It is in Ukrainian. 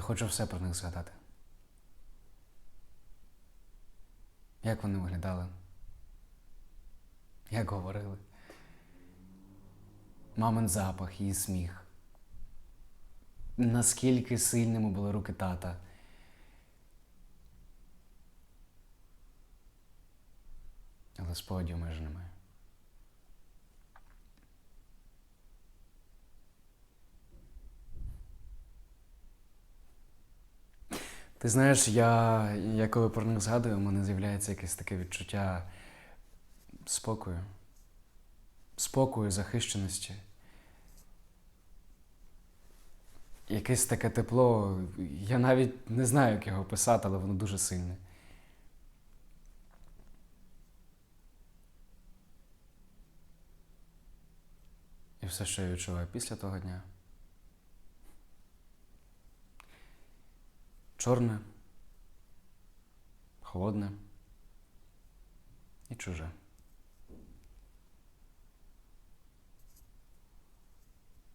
хочу все про них згадати. Як вони виглядали? Як говорили? Мамин запах, її сміх. Наскільки сильними були руки тата. Але спогадів майже немає. Ти знаєш, я, я коли про них згадую, у мене з'являється якесь таке відчуття спокою. Спокою, захищеності. Якесь таке тепло. Я навіть не знаю, як його описати, але воно дуже сильне. І все, що я відчуваю після того дня. czorne, chłodne i czyże.